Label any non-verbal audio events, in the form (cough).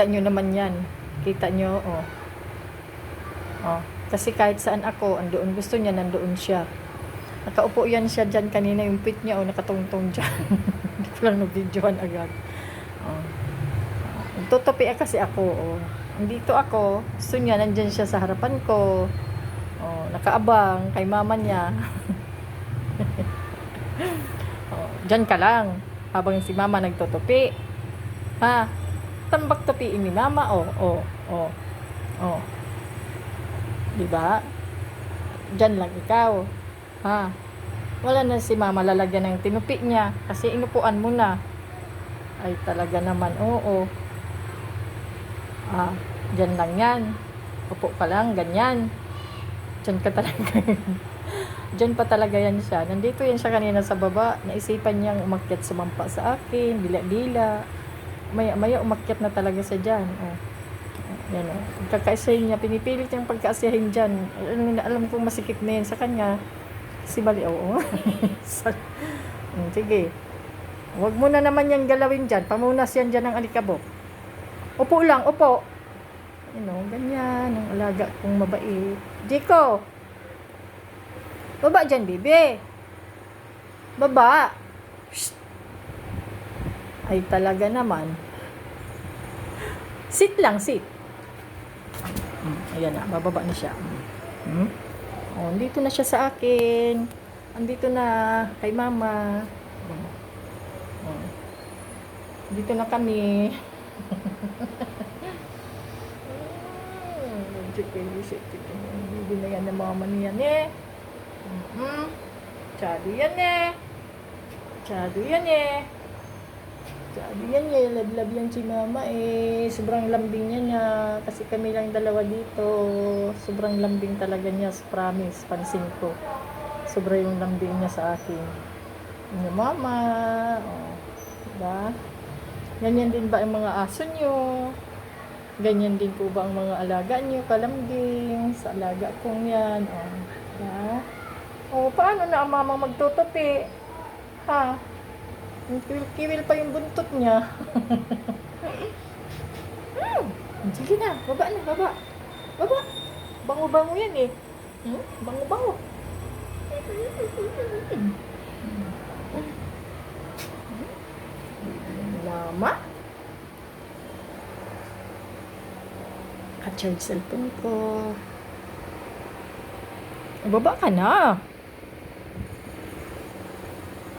Kita nyo naman yan. Kita nyo, oh. Oh. Kasi kahit saan ako, andoon gusto niya, nandoon siya. Nakaupo yan siya dyan kanina, yung pit niya, oh, nakatungtong dyan. (laughs) Hindi ko lang nabidyohan agad. Oh. Tutupi kasi ako, oh. Andito ako, gusto niya, nandyan siya sa harapan ko. Oh, nakaabang kay mama niya. (laughs) oh, dyan ka lang. Habang si mama nagtutupi. Ha? Tambak tupiin ni mama, oh, oh, oh, oh. Diba? Dyan lang ikaw. Ha? Wala na si mama lalagyan ng tinupi niya kasi inupuan mo na. Ay talaga naman, oo. Ah, dyan lang yan. Upo ka lang, ganyan. Dyan ka talaga. (laughs) dyan pa talaga yan siya. Nandito yan siya kanina sa baba. Naisipan niyang umakyat sumampa sa akin, dila-dila. Maya, maya umakyat na talaga siya dyan. Oh. Yan o. Pagkakaisahin niya, pinipilit niyang pagkaasiyahin dyan. Alam, alam kong masikip na yan sa kanya. Si Bali, oo. (laughs) Hmm, Sige. Huwag mo na naman yan galawin dyan. Pamunas yan dyan ng alikabok. Upo lang, upo. You know, ganyan. Ang alaga kong mabait. Jiko! Baba dyan, bebe. Baba. Ay, talaga naman. Sit lang, sit. Hmm, ayan na, bababa na siya. Hmm? Oh, andito na siya sa akin. Andito na kay mama. Hmm. Dito na kami. (laughs) Hindi na yan ng mama niya eh. Mm-hmm. Yan eh. Chado yan eh. Chado yan eh. Love-love yan si mama eh. Sobrang lambing niya niya. Kasi kami lang dalawa dito. Sobrang lambing talaga niya. Promise. Pansin ko. Sobra yung lambing niya sa akin. Yung mama. Oh. Diba? Ganyan din ba ang mga aso niyo? Ganyan din po ba ang mga alaga niyo? Kalambing. Sa alaga kong yan. Oh. Diba? O, paano na ang mamang magtutupi? Ha? Kiwil-kiwil pa yung buntot niya. hmm. Sige na, baba na, baba. Baba. Bango-bango yan eh. Hmm? Bango-bango. Lama. Ka-charge cellphone ko. Baba ka na.